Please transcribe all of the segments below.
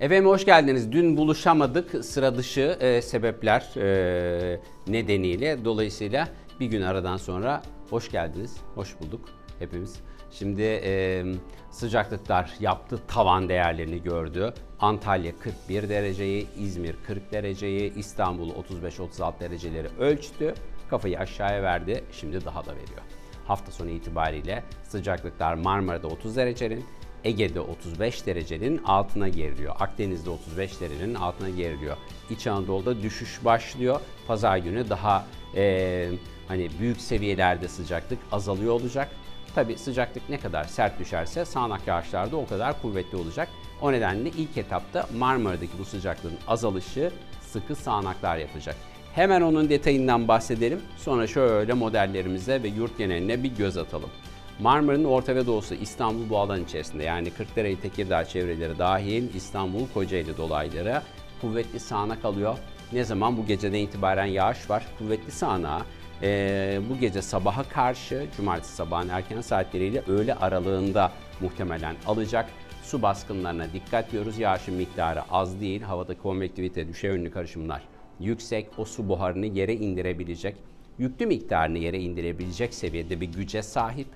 Efendim hoş geldiniz. Dün buluşamadık sıra dışı e, sebepler e, nedeniyle. Dolayısıyla bir gün aradan sonra hoş geldiniz. Hoş bulduk hepimiz. Şimdi e, sıcaklıklar yaptı, tavan değerlerini gördü. Antalya 41 dereceyi, İzmir 40 dereceyi, İstanbul 35-36 dereceleri ölçtü. Kafayı aşağıya verdi, şimdi daha da veriyor. Hafta sonu itibariyle sıcaklıklar Marmara'da 30 derecenin, Ege'de 35 derecenin altına geriliyor. Akdeniz'de 35 derecenin altına geriliyor. İç Anadolu'da düşüş başlıyor. Pazar günü daha eee, hani büyük seviyelerde sıcaklık azalıyor olacak. Tabi sıcaklık ne kadar sert düşerse sağanak yağışlar da o kadar kuvvetli olacak. O nedenle ilk etapta Marmara'daki bu sıcaklığın azalışı sıkı sağanaklar yapacak. Hemen onun detayından bahsedelim. Sonra şöyle modellerimize ve yurt geneline bir göz atalım. Marmara'nın orta ve doğusu İstanbul bu alan içerisinde yani Kırklareli, Tekirdağ çevreleri dahil İstanbul, Kocaeli dolayları kuvvetli sağanak alıyor. Ne zaman? Bu geceden itibaren yağış var. Kuvvetli sağanağı ee, bu gece sabaha karşı, cumartesi sabahın erken saatleriyle öğle aralığında muhtemelen alacak. Su baskınlarına dikkat diyoruz. Yağışın miktarı az değil. Havada konvektivite, düşey yönlü karışımlar yüksek. O su buharını yere indirebilecek, yüklü miktarını yere indirebilecek seviyede bir güce sahip.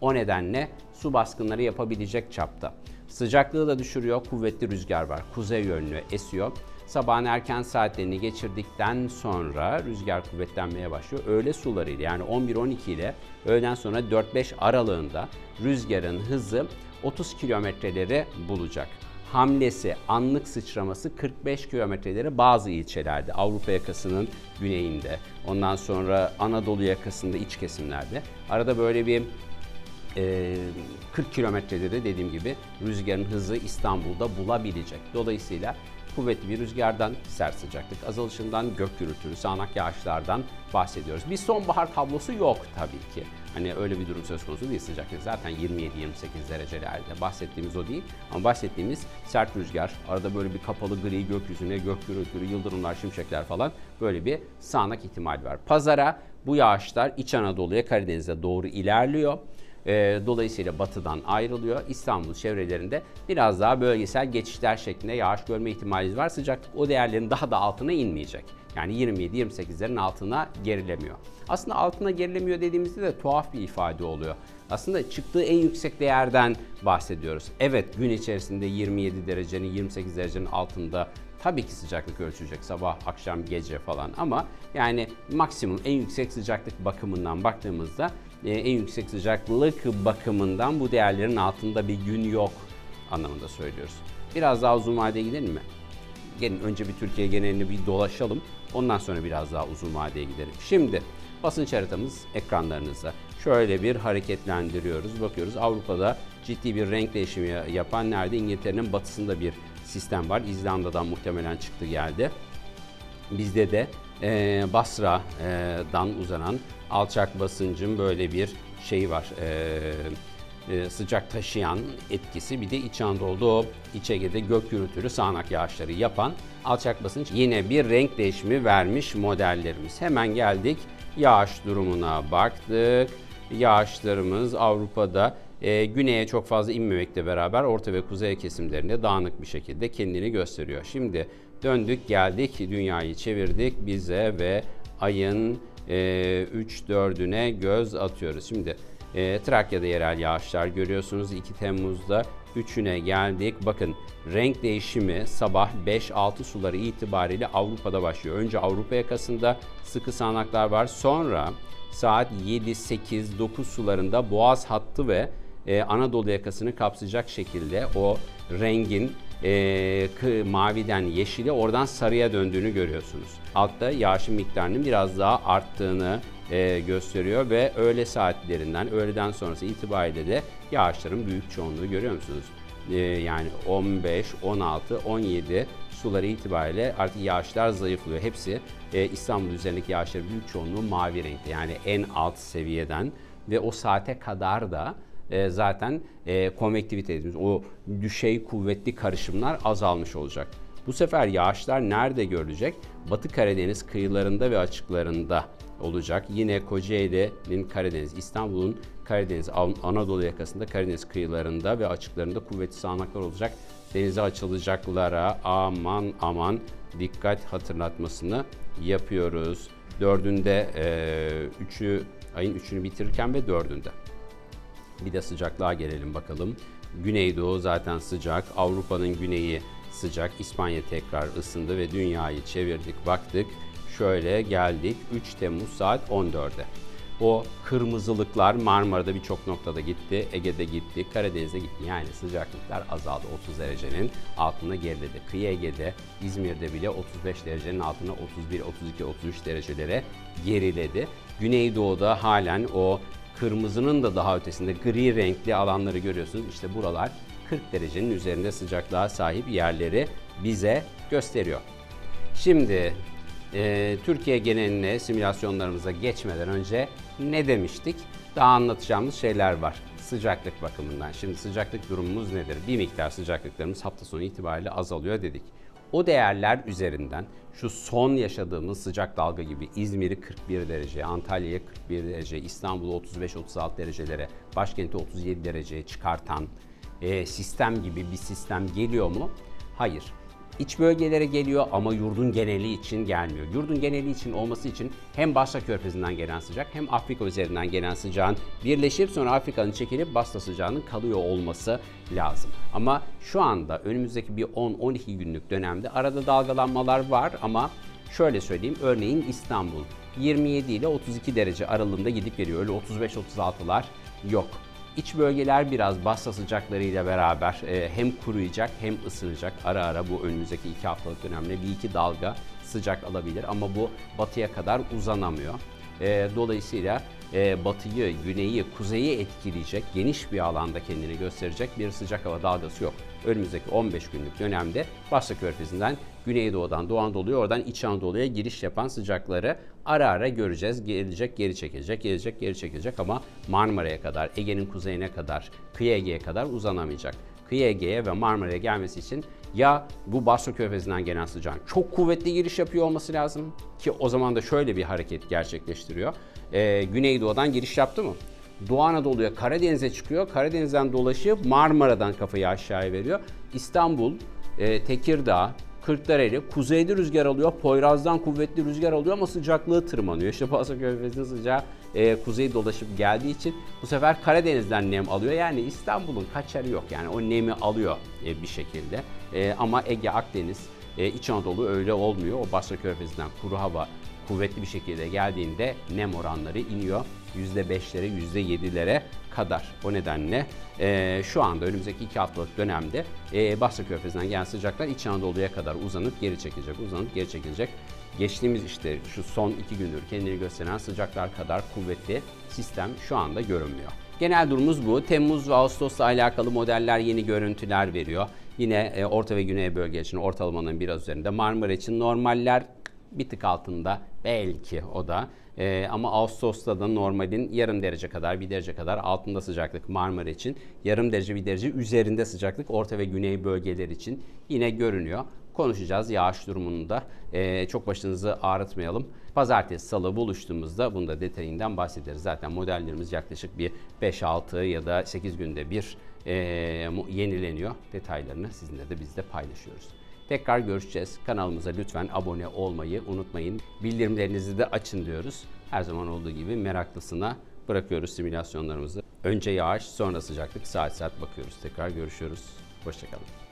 O nedenle su baskınları yapabilecek çapta. Sıcaklığı da düşürüyor, kuvvetli rüzgar var. Kuzey yönlü esiyor. Sabahın erken saatlerini geçirdikten sonra rüzgar kuvvetlenmeye başlıyor. Öğle sularıyla yani 11-12 ile öğleden sonra 4-5 aralığında rüzgarın hızı 30 kilometreleri bulacak. Hamlesi, anlık sıçraması 45 kilometreleri bazı ilçelerde, Avrupa yakasının güneyinde, ondan sonra Anadolu yakasında iç kesimlerde. Arada böyle bir e, 40 kilometreleri dediğim gibi rüzgarın hızı İstanbul'da bulabilecek. Dolayısıyla kuvvetli bir rüzgardan, sert sıcaklık azalışından, gök gürültülü sağanak yağışlardan bahsediyoruz. Bir sonbahar tablosu yok tabii ki. Hani öyle bir durum söz konusu değil sıcaklık zaten 27-28 derecelerde bahsettiğimiz o değil. Ama bahsettiğimiz sert rüzgar, arada böyle bir kapalı gri gökyüzüne gök gürültülü yıldırımlar, şimşekler falan böyle bir sağanak ihtimal var. Pazara bu yağışlar İç Anadolu'ya Karadeniz'e doğru ilerliyor. E, Dolayısıyla batıdan ayrılıyor. İstanbul çevrelerinde biraz daha bölgesel geçişler şeklinde yağış görme ihtimalimiz var. Sıcaklık o değerlerin daha da altına inmeyecek. Yani 27-28'lerin altına gerilemiyor. Aslında altına gerilemiyor dediğimizde de tuhaf bir ifade oluyor. Aslında çıktığı en yüksek değerden bahsediyoruz. Evet gün içerisinde 27 derecenin 28 derecenin altında tabii ki sıcaklık ölçülecek sabah, akşam, gece falan ama yani maksimum en yüksek sıcaklık bakımından baktığımızda en yüksek sıcaklık bakımından bu değerlerin altında bir gün yok anlamında söylüyoruz. Biraz daha uzun vadeye gidelim mi? Gelin önce bir Türkiye genelini bir dolaşalım. Ondan sonra biraz daha uzun vadeye gidelim. Şimdi basınç haritamız ekranlarınızda. Şöyle bir hareketlendiriyoruz. Bakıyoruz Avrupa'da ciddi bir renk değişimi yapan nerede? İngiltere'nin batısında bir sistem var. İzlanda'dan muhtemelen çıktı geldi. Bizde de e, Basra'dan uzanan alçak basıncın böyle bir şeyi var. E, e, sıcak taşıyan etkisi bir de İç Anadolu'da o İç Ege'de gök gürültülü sağanak yağışları yapan alçak basınç yine bir renk değişimi vermiş modellerimiz. Hemen geldik yağış durumuna baktık. Yağışlarımız Avrupa'da e, güneye çok fazla inmemekle beraber orta ve kuzey kesimlerinde dağınık bir şekilde kendini gösteriyor. Şimdi döndük geldik dünyayı çevirdik bize ve ayın 3-4'üne göz atıyoruz. Şimdi e, Trakya'da yerel yağışlar görüyorsunuz 2 Temmuz'da 3'üne geldik. Bakın renk değişimi sabah 5-6 suları itibariyle Avrupa'da başlıyor. Önce Avrupa yakasında sıkı sağanaklar var. Sonra saat 7, 8, 9 sularında Boğaz hattı ve e, Anadolu yakasını kapsayacak şekilde o rengin e, maviden yeşile oradan sarıya döndüğünü görüyorsunuz. Altta yağışın miktarının biraz daha arttığını e, gösteriyor ve öğle saatlerinden öğleden sonrası itibariyle de yağışların büyük çoğunluğu görüyor musunuz? E, yani 15, 16, 17 suları itibariyle artık yağışlar zayıflıyor. Hepsi e, İstanbul üzerindeki yağışların büyük çoğunluğu mavi renkte yani en alt seviyeden ve o saate kadar da e, zaten e, konvektivite dediğimiz o düşey kuvvetli karışımlar azalmış olacak. Bu sefer yağışlar nerede görülecek? Batı Karadeniz kıyılarında ve açıklarında olacak. Yine Kocaeli'nin Karadeniz, İstanbul'un Karadeniz, An- Anadolu yakasında Karadeniz kıyılarında ve açıklarında kuvvetli sağanaklar olacak. Denize açılacaklara aman aman dikkat hatırlatmasını yapıyoruz. Dördünde, e, üçü, ayın üçünü bitirirken ve dördünde. Bir de sıcaklığa gelelim bakalım. Güneydoğu zaten sıcak. Avrupa'nın güneyi sıcak. İspanya tekrar ısındı ve dünyayı çevirdik, baktık. Şöyle geldik 3 Temmuz saat 14'e. O kırmızılıklar Marmara'da birçok noktada gitti, Ege'de gitti, Karadeniz'de gitti. Yani sıcaklıklar azaldı. 30 derecenin altına geriledi. Kıyı Ege'de, İzmir'de bile 35 derecenin altına 31, 32, 33 derecelere geriledi. Güneydoğu'da halen o Kırmızının da daha ötesinde gri renkli alanları görüyorsunuz. İşte buralar 40 derecenin üzerinde sıcaklığa sahip yerleri bize gösteriyor. Şimdi e, Türkiye geneline simülasyonlarımıza geçmeden önce ne demiştik? Daha anlatacağımız şeyler var sıcaklık bakımından. Şimdi sıcaklık durumumuz nedir? Bir miktar sıcaklıklarımız hafta sonu itibariyle azalıyor dedik. O değerler üzerinden şu son yaşadığımız sıcak dalga gibi İzmir'i 41 derece, Antalya'ya 41 derece, İstanbul'u 35-36 derecelere, başkenti 37 dereceye çıkartan e, sistem gibi bir sistem geliyor mu? Hayır. İç bölgelere geliyor ama yurdun geneli için gelmiyor. Yurdun geneli için olması için hem Basra Körfezi'nden gelen sıcak hem Afrika üzerinden gelen sıcağın birleşip sonra Afrika'nın çekilip Basra sıcağının kalıyor olması lazım. Ama şu anda önümüzdeki bir 10-12 günlük dönemde arada dalgalanmalar var ama şöyle söyleyeyim örneğin İstanbul 27 ile 32 derece aralığında gidip geliyor. Öyle 35-36'lar yok. İç bölgeler biraz Basra sıcaklarıyla beraber e, hem kuruyacak hem ısınacak. Ara ara bu önümüzdeki iki haftalık dönemde bir iki dalga sıcak alabilir ama bu batıya kadar uzanamıyor. E, dolayısıyla e, batıyı, güneyi, kuzeyi etkileyecek geniş bir alanda kendini gösterecek bir sıcak hava dalgası yok. Önümüzdeki 15 günlük dönemde Basra Körfezi'nden Güneydoğu'dan Doğu Anadolu'ya oradan İç Anadolu'ya giriş yapan sıcakları ara ara göreceğiz. Gelecek, geri çekilecek, gelecek, geri çekilecek ama Marmara'ya kadar, Ege'nin kuzeyine kadar, kıyı Ege'ye kadar uzanamayacak. Kıyı Ege'ye ve Marmara'ya gelmesi için ya bu Basra Körfezi'nden gelen sıcağın çok kuvvetli giriş yapıyor olması lazım ki o zaman da şöyle bir hareket gerçekleştiriyor. Ee, Güneydoğu'dan giriş yaptı mı? Doğu Anadolu'ya, Karadeniz'e çıkıyor. Karadeniz'den dolaşıp Marmara'dan kafayı aşağıya veriyor. İstanbul, e, Tekirdağ, Kırklareli kuzeyde rüzgar alıyor. Poyraz'dan kuvvetli rüzgar alıyor ama sıcaklığı tırmanıyor. İşte Basra Körfezi'nin sıcağı e, kuzey dolaşıp geldiği için bu sefer Karadeniz'den nem alıyor. Yani İstanbul'un kaçarı yok. Yani o nemi alıyor e, bir şekilde. E, ama Ege, Akdeniz, e, İç Anadolu öyle olmuyor. O Basra Körfezi'nden kuru hava kuvvetli bir şekilde geldiğinde nem oranları iniyor. %5'lere, %7'lere kadar. O nedenle e, şu anda önümüzdeki iki haftalık dönemde e, Basra Körfezi'nden gelen sıcaklar İç Anadolu'ya kadar uzanıp geri çekilecek, uzanıp geri çekilecek. Geçtiğimiz işte şu son iki gündür kendini gösteren sıcaklar kadar kuvvetli sistem şu anda görünmüyor. Genel durumumuz bu. Temmuz ve Ağustos'la alakalı modeller yeni görüntüler veriyor. Yine e, Orta ve Güney bölge için ortalamanın biraz üzerinde. Marmara için normaller bir tık altında belki o da. Ee, ama Ağustos'ta da normalin yarım derece kadar, bir derece kadar altında sıcaklık Marmara için. Yarım derece, bir derece üzerinde sıcaklık Orta ve Güney bölgeler için yine görünüyor. Konuşacağız yağış durumunu da. Ee, çok başınızı ağrıtmayalım. Pazartesi, salı buluştuğumuzda bunu da detayından bahsederiz. Zaten modellerimiz yaklaşık bir 5-6 ya da 8 günde bir e, yenileniyor. Detaylarını sizinle de biz de paylaşıyoruz. Tekrar görüşeceğiz. Kanalımıza lütfen abone olmayı unutmayın. Bildirimlerinizi de açın diyoruz. Her zaman olduğu gibi meraklısına bırakıyoruz simülasyonlarımızı. Önce yağış, sonra sıcaklık, saat saat bakıyoruz. Tekrar görüşüyoruz. Hoşçakalın.